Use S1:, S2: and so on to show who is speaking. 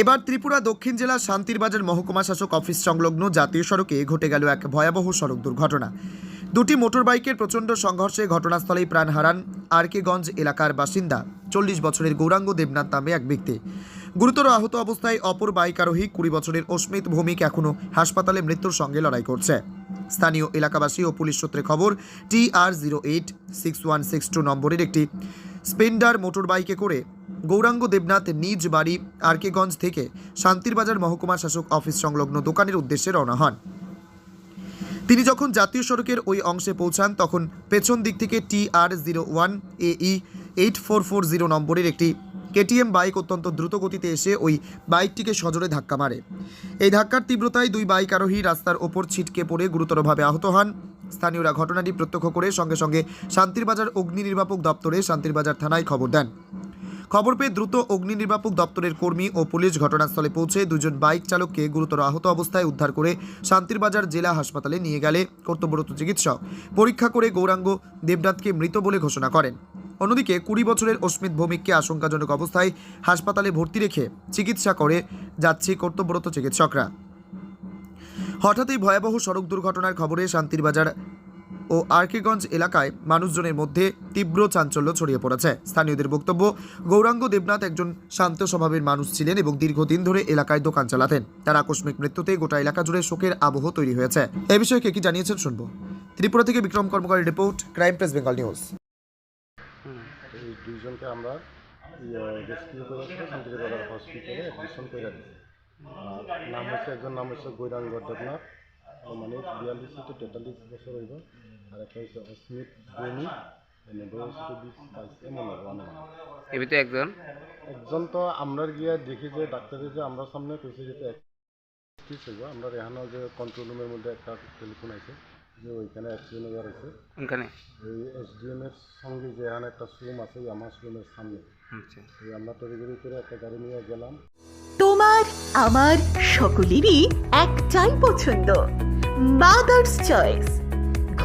S1: এবার ত্রিপুরা দক্ষিণ জেলার শান্তিরবাজার মহকুমা শাসক অফিস সংলগ্ন জাতীয় সড়কে ঘটে গেল এক ভয়াবহ সড়ক দুর্ঘটনা। দুটি মোটরবাইকের প্রচণ্ড সংঘর্ষে ঘটনাস্থলেই প্রাণ হারান আরকেগঞ্জ এলাকার বাসিন্দা, চল্লিশ বছরের গৌরাঙ্গ দেবনাথ নামে এক ব্যক্তি। গুরুতর আহত অবস্থায় অপর বাইক আরোহী কুড়ি বছরের অস্মিত ভৌমিক এখনও হাসপাতালে মৃত্যুর সঙ্গে লড়াই করছে। স্থানীয় এলাকাবাসী ও পুলিশ সূত্রে খবর, T R zero eight, six one six two নম্বরের একটি স্পেন্ডার মোটরবাইকে করে গৌরাঙ্গ দেবনাথ নিজ বাড়ি আরকেগঞ্জ থেকে শান্তিরবাজার মহকুমা শাসক অফিস সংলগ্ন দোকানের উদ্দেশ্যে রওনা হন। তিনি যখন জাতীয় সড়কের ওই অংশে পৌঁছান, তখন পেছন দিক থেকে টি আর জিরো ওয়ান এই এইট ফোর ফোর জিরো নম্বরের একটি কেটিএম বাইক অত্যন্ত দ্রুত গতিতে এসে ওই বাইকটিকে সজোরে ধাক্কা মারে। এই ধাক্কার তীব্রতায় দুই বাইক আরোহী রাস্তার ওপর ছিটকে পড়ে গুরুতরভাবে আহত হন। স্থানীয়রা ঘটনাটি প্রত্যক্ষ করে সঙ্গে সঙ্গে শান্তিরবাজার অগ্নি নির্বাপক দপ্তরে শান্তিরবাজার থানায় খবর দেন। খবর পেয়ে দ্রুত অগ্নি নির্বাপক দপ্তরের কর্মী ও পুলিশ ঘটনাস্থলে পৌঁছে দুজন বাইক চালককে গুরুতর আহত অবস্থায় উদ্ধার করে শান্তিরবাজার জেলা হাসপাতালে নিয়ে গেলে কর্তব্যরত চিকিৎসক। পরীক্ষা করে গৌরাঙ্গ দেবনাথকে মৃত বলে ঘোষণা করেন। অন্যদিকে কুড়ি বছরের অস্মিত ভৌমিককে আশঙ্কাজনক অবস্থায় হাসপাতালে ভর্তি রেখে চিকিৎসা করে যাচ্ছে কর্তব্যরত চিকিৎসকরা। হঠাৎই ভয়াবহ সড়ক দুর্ঘটনার খবরে শান্তিরবাজার ও আরকিগঞ্জ এলাকায় মানুষজনের মধ্যে তীব্র চাঞ্চল্য ছড়িয়ে পড়েছে। স্থানীয়দের বক্তব্য, গৌরাঙ্গ দেবনাথ একজন শান্ত স্বভাবের মানুষ ছিলেন এবং দীর্ঘদিন ধরে এলাকায় দোকান চালাতেন। তার আকস্মিক মৃত্যুতে গোটা এলাকা জুড়ে শোকের আবহ তৈরি হয়েছে। এ বিষয়ে কে কি জানিয়েছেন শুনব। ত্রিপুরা থেকে Bikram কর্মকারের report, crime press Bengal news.
S2: নাম হচ্ছে একজন নাম হচ্ছে গৈরাঙ্গ দেবনাথ। মানে বিয়াল্লিশ থেকে তেতাল্লিশ বছর হইব
S3: এর ভিতরে একজন?
S2: একজন তো আমরা গিয়ে দেখি যে ডাক্তারের যে আমরা সামনে কইছে যে ঠিক আমরা এখানে যে কন্ট্রোল রুমের মধ্যে একটা টেলিফোন আছে যে ওইখানে অ্যাক্সিডেন্ট হয়ে আছে।
S3: কোনখানে
S2: এই এসডিএম এর সঙ্গে যে এখানে একটা শোরুম আছে আমার শোরুমের সামনে।
S3: আচ্ছা।
S2: আমরা করে একটা গাড়ি নিয়ে গেলাম।
S4: তোমার আমার সকলেরই একটাই পছন্দ। Mother's choice